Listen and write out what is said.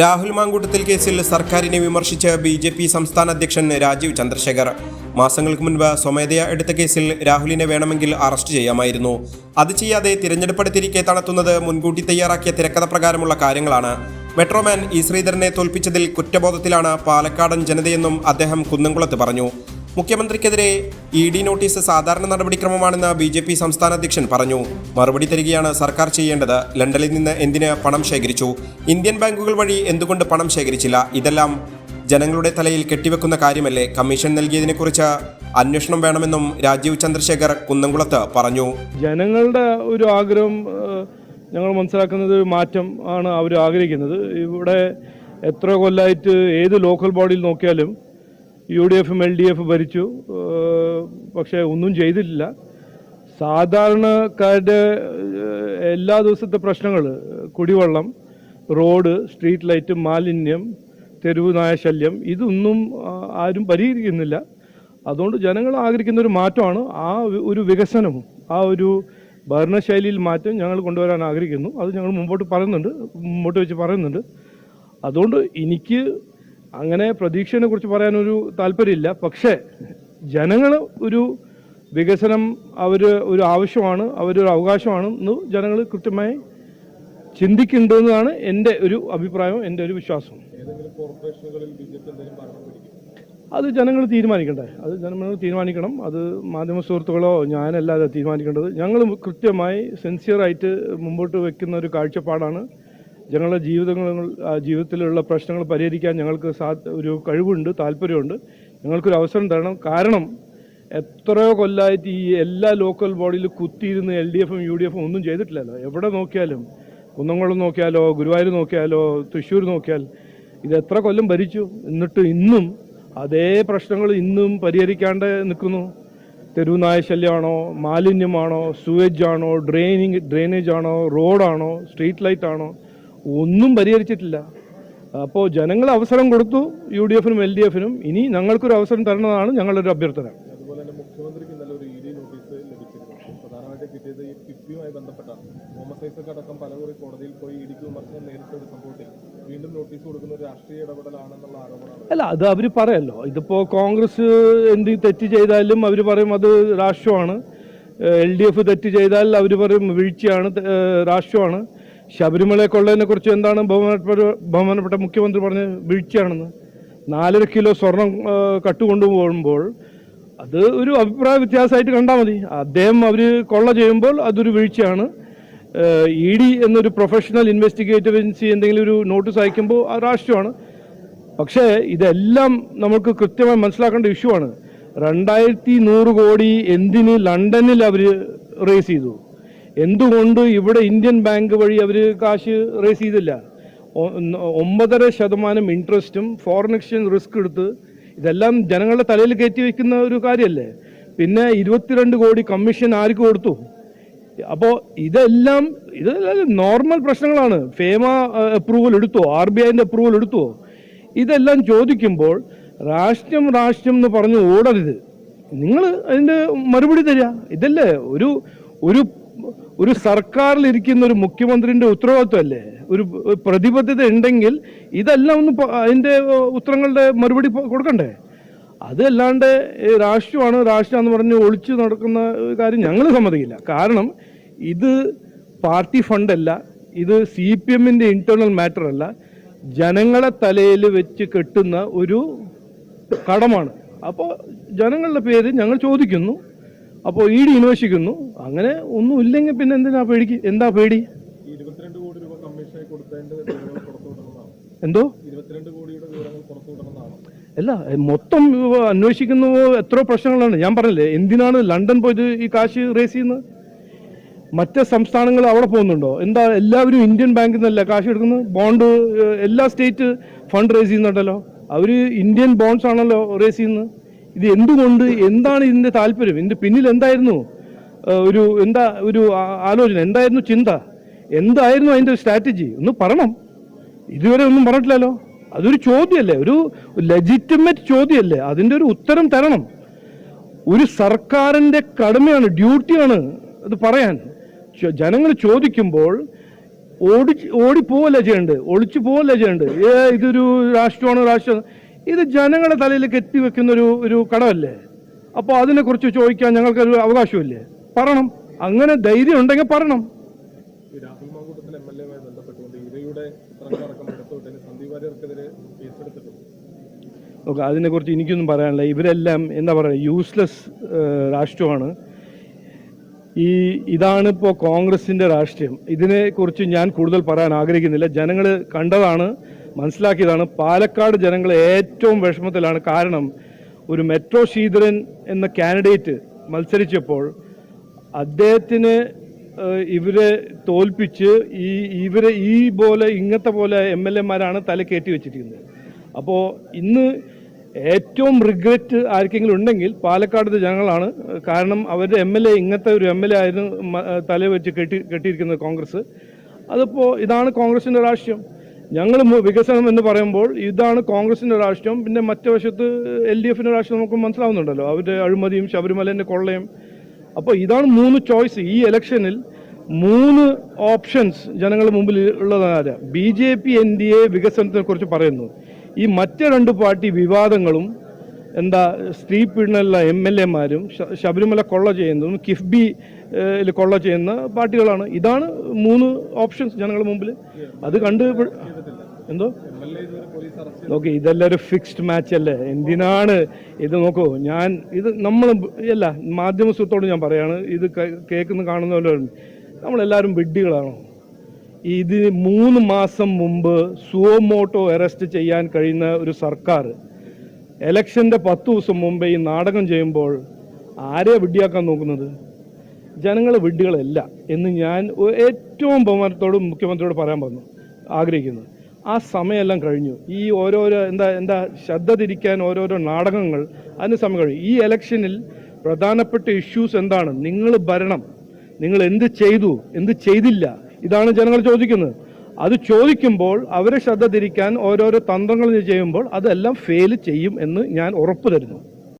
രാഹുൽ മാങ്കൂട്ടത്തിൽ കേസിൽ സർക്കാരിനെ വിമർശിച്ച് ബി ജെ പി സംസ്ഥാന അധ്യക്ഷൻ രാജീവ് ചന്ദ്രശേഖർ. മാസങ്ങൾക്ക് മുൻപ് സ്വമേധയാ എടുത്ത കേസിൽ രാഹുലിനെ വേണമെങ്കിൽ അറസ്റ്റ് ചെയ്യാമായിരുന്നു. അത് ചെയ്യാതെ തിരഞ്ഞെടുപ്പെടുത്തിരിക്കെ നടത്തുന്നത് മുൻകൂട്ടി തയ്യാറാക്കിയ തിരക്കഥ പ്രകാരമുള്ള കാര്യങ്ങളാണ്. മെട്രോമാൻ ഈ ശ്രീധരനെ തോൽപ്പിച്ചതിൽ കുറ്റബോധത്തിലാണ് പാലക്കാടൻ ജനതയെന്നും അദ്ദേഹം കുന്നംകുളത്ത് പറഞ്ഞു. മുഖ്യമന്ത്രിക്കെതിരെ ഇ ഡി നോട്ടീസ് സാധാരണ നടപടിക്രമമാണെന്ന് ബി ജെ പി സംസ്ഥാന അധ്യക്ഷൻ പറഞ്ഞു. മറുപടി തരികയാണ് സർക്കാർ ചെയ്യേണ്ടത്. ലണ്ടനിൽ നിന്ന് എന്തിന് പണം ശേഖരിച്ചു? ഇന്ത്യൻ ബാങ്കുകൾ വഴി എന്തുകൊണ്ട് പണം ശേഖരിച്ചില്ല? ഇതെല്ലാം ജനങ്ങളുടെ തലയിൽ കെട്ടിവെക്കുന്ന കാര്യമല്ലേ? കമ്മീഷൻ നൽകിയതിനെക്കുറിച്ച് അന്വേഷണം വേണമെന്നും രാജീവ് ചന്ദ്രശേഖർ കുന്നംകുളത്ത് പറഞ്ഞു. ജനങ്ങളുടെ ഒരു ആഗ്രഹം ഞങ്ങൾ മനസ്സിലാക്കുന്നത് മാറ്റം ആണ് അവർ ആഗ്രഹിക്കുന്നത്. ഇവിടെ എത്ര കൊല്ലമായിട്ട് ഏത് ലോക്കൽ ബോഡിയിൽ നോക്കിയാലും യു ഡി എഫും എൽ ഡി എഫ് ഭരിച്ചു പക്ഷേ ഒന്നും ചെയ്തിട്ടില്ല. സാധാരണക്കാരുടെ എല്ലാ ദിവസത്തെ പ്രശ്നങ്ങൾ കുടിവെള്ളം റോഡ് സ്ട്രീറ്റ് ലൈറ്റ് മാലിന്യം തെരുവ് നായശല്യം ഇതൊന്നും ആരും പരിഹരിക്കുന്നില്ല. അതുകൊണ്ട് ജനങ്ങൾ ആഗ്രഹിക്കുന്ന ഒരു മാറ്റമാണ്. ആ ഒരു വികസനം ആ ഒരു ഭരണശൈലിയിൽ മാറ്റം ഞങ്ങൾ കൊണ്ടുവരാൻ ആഗ്രഹിക്കുന്നു. അത് ഞങ്ങൾ മുമ്പോട്ട് പറയുന്നുണ്ട് മുമ്പോട്ട് വെച്ച് പറയുന്നുണ്ട്. അതുകൊണ്ട് എനിക്ക് അങ്ങനെ പ്രതീക്ഷയെ കുറിച്ച് പറയാനൊരു താല്പര്യമില്ല. പക്ഷേ ജനങ്ങൾ ഒരു വികസനം അവർ ഒരു ആവശ്യമാണ് അവരൊരു അവകാശമാണ് എന്ന് ജനങ്ങൾ കൃത്യമായി ചിന്തിക്കുന്നുണ്ടെന്നാണ് എന്റെ ഒരു അഭിപ്രായം എന്റെ ഒരു വിശ്വാസം അത് ജനങ്ങൾ തീരുമാനിക്കണ്ടേ? അത് ജനങ്ങൾ തീരുമാനിക്കണം. അത് മാധ്യമ സുഹൃത്തുക്കളോ ഞാനല്ലാതെ തീരുമാനിക്കേണ്ടത്. ഞങ്ങൾ കൃത്യമായി സിൻസിയറായിട്ട് മുമ്പോട്ട് വെക്കുന്ന ഒരു കാഴ്ചപ്പാടാണ് ഞങ്ങളുടെ ജീവിതങ്ങൾ ജീവിതത്തിലുള്ള പ്രശ്നങ്ങൾ പരിഹരിക്കാൻ ഞങ്ങൾക്ക് ഒരു കഴിവുണ്ട് താല്പര്യമുണ്ട്. ഞങ്ങൾക്കൊരു അവസരം തരണം. കാരണം എത്രയോ കൊല്ലമായിട്ട് ഈ എല്ലാ ലോക്കൽ ബോഡിയിൽ കുത്തിയിരുന്ന് എൽ ഡി എഫും യു ഡി എഫും ഒന്നും ചെയ്തിട്ടില്ലല്ലോ. എവിടെ നോക്കിയാലും കുന്നംകുളം നോക്കിയാലോ ഗുരുവായൂർ നോക്കിയാലോ തൃശ്ശൂർ നോക്കിയാൽ ഇത് എത്ര കൊല്ലം ഭരിച്ചു. എന്നിട്ട് ഇന്നും അതേ പ്രശ്നങ്ങൾ ഇന്നും പരിഹരിക്കാണ്ട് നിൽക്കുന്നു. തെരുവുനായ ശല്യമാണോ മാലിന്യമാണോ സൂവേജ് ആണോ ഡ്രെയിനിങ് ഡ്രെയിനേജ് ആണോ റോഡാണോ സ്ട്രീറ്റ് ലൈറ്റ് ആണോ ഒന്നും പരിഹരിച്ചിട്ടില്ല. അപ്പോൾ ജനങ്ങൾ അവസരം കൊടുത്തു യു ഡി എഫിനും എൽ ഡി എഫിനും ഇനി ഞങ്ങൾക്കൊരു അവസരം തരണമെന്നാണ് ഞങ്ങളുടെ ഒരു അഭ്യർത്ഥന അല്ല അത് അവർ പറയല്ലോ. ഇതിപ്പോൾ കോൺഗ്രസ് എന്ത് തെറ്റ് ചെയ്താലും അവർ പറയും അത് രാഷ്ട്രമാണ്. എൽ ഡി എഫ് തെറ്റ് ചെയ്താൽ അവർ പറയും വീഴ്ചയാണ് രാഷ്ട്രമാണ്. ശബരിമല കൊള്ളതിനെ കുറിച്ച് എന്താണ് ബഹുമാനപ്പെട്ട ബഹുമാനപ്പെട്ട മുഖ്യമന്ത്രി പറഞ്ഞ് വീഴ്ചയാണെന്ന്? നാലര കിലോ സ്വർണം കട്ടുകൊണ്ടു കട്ടുകൊണ്ടുപോകുമ്പോൾ അത് ഒരു അഭിപ്രായ വ്യത്യാസമായിട്ട് കണ്ടാൽ മതി. അദ്ദേഹം അവർ കൊള്ള ചെയ്യുമ്പോൾ അതൊരു വീഴ്ചയാണ്. ഇ ഡി എന്നൊരു പ്രൊഫഷണൽ ഇൻവെസ്റ്റിഗേറ്റീവ് ഏജൻസി എന്തെങ്കിലും ഒരു നോട്ടീസ് അയക്കുമ്പോൾ അത് രാഷ്ട്രമാണ് പക്ഷേ ഇതെല്ലാം നമുക്ക് കൃത്യമായി മനസ്സിലാക്കേണ്ട ഇഷ്യൂ ആണ് രണ്ടായിരത്തി നൂറ് കോടി എന്തിന് ലണ്ടനിൽ അവർ റേസ് ചെയ്തു? എന്തുകൊണ്ട് ഇവിടെ ഇന്ത്യൻ ബാങ്ക് വഴി അവർ കാശ് റേസ് ചെയ്തില്ല? ഒമ്പതര ശതമാനം ഇൻട്രസ്റ്റും ഫോറിൻ എക്സ്ചേഞ്ച് റിസ്ക് എടുത്ത് ഇതെല്ലാം ജനങ്ങളുടെ തലയിൽ കയറ്റി വയ്ക്കുന്ന ഒരു കാര്യമല്ലേ പിന്നെ ഇരുപത്തിരണ്ട് കോടി കമ്മീഷൻ ആർക്ക് കൊടുത്തു? അപ്പോൾ ഇതെല്ലാം ഇതെല്ലാം നോർമൽ പ്രശ്നങ്ങളാണ്. ഫേമ അപ്രൂവൽ എടുത്തോ? ആർ ബി ഐന്റെ അപ്രൂവൽ എടുത്തോ? ഇതെല്ലാം ചോദിക്കുമ്പോൾ രാഷ്ട്രം രാഷ്ട്രം എന്ന് പറഞ്ഞ് ഓടരുത്. നിങ്ങൾ അതിന്റെ മറുപടി തരിക ഇതല്ലേ? ഒരു ഒരു ഒരു സർക്കാരിൽ ഇരിക്കുന്ന ഒരു മുഖ്യമന്ത്രിന്റെ ഉത്തരവാദിത്വമല്ലേ? ഒരു പ്രതിബദ്ധത ഉണ്ടെങ്കിൽ ഇതെല്ലാം ഒന്ന് അതിന്റെ ഉത്തരങ്ങളുടെ മറുപടി കൊടുക്കണ്ടേ? അതല്ലാണ്ട് രാഷ്ട്രീയമാണ് രാഷ്ട്രമാണ് രാഷ്ട്രം എന്ന് പറഞ്ഞ് ഒളിച്ചു നടക്കുന്ന കാര്യം ഞങ്ങൾ സമ്മതിക്കില്ല. കാരണം ഇത് പാർട്ടി ഫണ്ടല്ല ഇത് സി പി എമ്മിന്റെ ഇന്റേണൽ മാറ്റർ അല്ല. ജനങ്ങളെ തലയിൽ വെച്ച് കെട്ടുന്ന ഒരു കടമാണ്. അപ്പോൾ ജനങ്ങളുടെ പേര് ഞങ്ങൾ ചോദിക്കുന്നു. അപ്പോൾ ഇ ഡി അന്വേഷിക്കുന്നു. അങ്ങനെ ഒന്നും ഇല്ലെങ്കിൽ പിന്നെ എന്തിനാ പേടിക്ക്? എന്താ പേടി? എന്തോ? അല്ല മൊത്തം അന്വേഷിക്കുന്ന എത്ര പ്രശ്നങ്ങളാണ്. ഞാൻ പറഞ്ഞില്ലേ എന്തിനാണ് ലണ്ടൻ പോയത് ഈ കാശ് റേസ് ചെയ്യുന്നത്? മറ്റ് സംസ്ഥാനങ്ങൾ അവിടെ പോകുന്നുണ്ടോ? എന്താ എല്ലാവരും ഇന്ത്യൻ ബാങ്കിൽ നിന്നല്ല കാശ് എടുക്കുന്നത്? ബോണ്ട് എല്ലാ സ്റ്റേറ്റ് ഫണ്ട് റേസ് ചെയ്യുന്നുണ്ടല്ലോ. അവർ ഇന്ത്യൻ ബോണ്ട്സ് ആണല്ലോ റേസ് ചെയ്യുന്നത്. ഇത് എന്തുകൊണ്ട് എന്താണ് ഇതിന്റെ താല്പര്യം? ഇതിന്റെ പിന്നിൽ എന്തായിരുന്നു? ഒരു എന്താ ഒരു ആലോചന എന്തായിരുന്നു ചിന്ത? എന്തായിരുന്നു അതിന്റെ സ്ട്രാറ്റജി? ഒന്ന് പറയണം ഇതുവരെ ഒന്നും പറഞ്ഞിട്ടില്ലല്ലോ. അതൊരു ചോദ്യമല്ലേ? ഒരു ലെജിറ്റിമേറ്റ് ചോദ്യമല്ലേ? അതിന്റെ ഒരു ഉത്തരം തരണം. ഒരു സർക്കാരിന്റെ കടമയാണ് ഡ്യൂട്ടിയാണ് അത് പറയാൻ. ജനങ്ങൾ ചോദിക്കുമ്പോൾ ഓടി ഓടിപ്പോവല്ലേ ചെയ്യേണ്ടത്? ഒളിച്ചു പോവല്ലേ ചെയ്യേണ്ടത് ഇതൊരു രാഷ്ട്രമാണ് രാഷ്ട്രം ഇത് ജനങ്ങളുടെ തലയിൽ കെട്ടിവെക്കുന്ന ഒരു ഒരു കടമല്ലേ? അപ്പോൾ അതിനെക്കുറിച്ച് ചോദിക്കാൻ ഞങ്ങൾക്കൊരു അവകാശമില്ലേ? പറയണം അങ്ങനെ ധൈര്യം ഉണ്ടെങ്കിൽ പറയണം okay Rahul Mamkootathil M L എയുമായി ബന്ധപ്പെട്ടുകൊണ്ട് ഇരയുടെ ചിത്രങ്ങളടക്കം എടുത്തുവിട്ടതിന് സന്ദീപ് വാര്യർക്കെതിരെ കേസെടുത്തിട്ടുണ്ട്. നോക്കുക അതിനെക്കുറിച്ച് എനിക്കൊന്നും പറയാനില്ല. ഇവരെല്ലാം എന്താ പറയുക യൂസ്ലെസ് രാഷ്ട്രമാണ്. ഈ ഇതാണ് ഇപ്പോൾ കോൺഗ്രസിന്റെ രാഷ്ട്രീയം. ഇതിനെക്കുറിച്ച് ഞാൻ കൂടുതൽ പറയാൻ ആഗ്രഹിക്കുന്നില്ല. ജനങ്ങൾ കണ്ടതാണ്. മനസ്സിലാക്കിയതാണ് പാലക്കാട് ജനങ്ങൾ ഏറ്റവും വിഷമത്തിലാണ്. കാരണം ഒരു മെട്രോ ശ്രീധരൻ എന്ന കാൻഡിഡേറ്റ് മത്സരിച്ചപ്പോൾ അദ്ദേഹത്തിന് ഇവരെ തോൽപ്പിച്ച് ഈ ഇവരെ ഈ പോലെ ഇങ്ങനത്തെ പോലെ എം എൽ എമാരാണ് തല കയറ്റി വെച്ചിരിക്കുന്നത്. അപ്പോൾ ഇന്ന് ഏറ്റവും റിഗ്രറ്റ് ആർക്കെങ്കിലും ഉണ്ടെങ്കിൽ പാലക്കാടത്തെ ജനങ്ങളാണ് കാരണം അവരുടെ എം എൽ എ ഇങ്ങനത്തെ ഒരു എം എൽ എ ആയിരുന്നു തല വെച്ച് കെട്ടി കെട്ടിയിരിക്കുന്നത് കോൺഗ്രസ്. അതിപ്പോൾ ഇതാണ് കോൺഗ്രസിന്റെ രാഷ്ട്രീയം ഞങ്ങൾ വികസനം എന്ന് പറയുമ്പോൾ ഇതാണ് കോൺഗ്രസിന്റെ രാഷ്ട്രീയം പിന്നെ മറ്റു വശത്ത് എൽ ഡി എഫിന്റെ രാഷ്ട്രീയം നമുക്ക് മനസ്സിലാവുന്നുണ്ടല്ലോ. അവരുടെ അഴിമതിയും ശബരിമലേന്റെ കൊള്ളയും. അപ്പോൾ ഇതാണ് മൂന്ന് ചോയ്സ് ഈ ഇലക്ഷനിൽ മൂന്ന് ഓപ്ഷൻസ് ജനങ്ങളുടെ മുമ്പിൽ ഉള്ളതാണ് B J P N D A വികസനത്തെക്കുറിച്ച് പറയുന്നു. ഈ മറ്റ് രണ്ട് പാർട്ടി വിവാദങ്ങളും എന്താ സ്ത്രീ പീഡനമുള്ള എം എൽ എമാരും ശബരിമല കൊള്ള ചെയ്യുന്നതും കിഫ്ബി കൊള്ള ചെയ്യുന്ന പാർട്ടികളാണ്. ഇതാണ് മൂന്ന് ഓപ്ഷൻസ് ജനങ്ങളുടെ മുമ്പിൽ അത് കണ്ട് എന്തോ? നോക്കി ഇതെല്ലാം ഒരു ഫിക്സ്ഡ് മാച്ച് അല്ലേ? എന്തിനാണ്? ഇത് നോക്കൂ ഞാൻ ഇത് നമ്മൾ അല്ല മാധ്യമ സുഹൃത്തോട് ഞാൻ പറയാണ് ഇത് കേൾക്കുന്ന കാണുന്നവരും നമ്മളെല്ലാവരും വിഡ്ഢികളാണോ? ഇതിന് മൂന്ന് മാസം മുമ്പ് സുവമോട്ടോ അറസ്റ്റ് ചെയ്യാൻ കഴിയുന്ന ഒരു സർക്കാർ എലക്ഷന്റെ പത്ത് ദിവസം മുമ്പേ ഈ നാടകം ചെയ്യുമ്പോൾ ആരെയാണ് വിഡ്ഢിയാക്കാൻ നോക്കുന്നത്? ജനങ്ങൾ വിഡ്ഢികളല്ല എന്ന് ഞാൻ ഏറ്റവും ബഹുമാനത്തോടും മുഖ്യമന്ത്രിയോട് പറയാൻ പറഞ്ഞു ആഗ്രഹിക്കുന്നു. ആ സമയമെല്ലാം കഴിഞ്ഞു. ഈ ഓരോരോ എന്താ എന്താ ശ്രദ്ധ തിരിക്കാൻ ഓരോരോ നാടകങ്ങൾ അതിന് സമയം കഴിഞ്ഞു. ഈ ഇലക്ഷനിൽ പ്രധാനപ്പെട്ട ഇഷ്യൂസ് എന്താണ്? നിങ്ങൾ ഭരണം. നിങ്ങൾ എന്ത് ചെയ്തു? എന്ത് ചെയ്തില്ല? ഇതാണ് ജനങ്ങൾ ചോദിക്കുന്നത്. അത് ചോദിക്കുമ്പോൾ അവരെ ശ്രദ്ധ തിരിക്കാൻ ഓരോരോ തന്ത്രങ്ങൾ ചെയ്യുമ്പോൾ അതെല്ലാം ഫെയിൽ ചെയ്യും എന്ന് ഞാൻ ഉറപ്പ് തരുന്നു.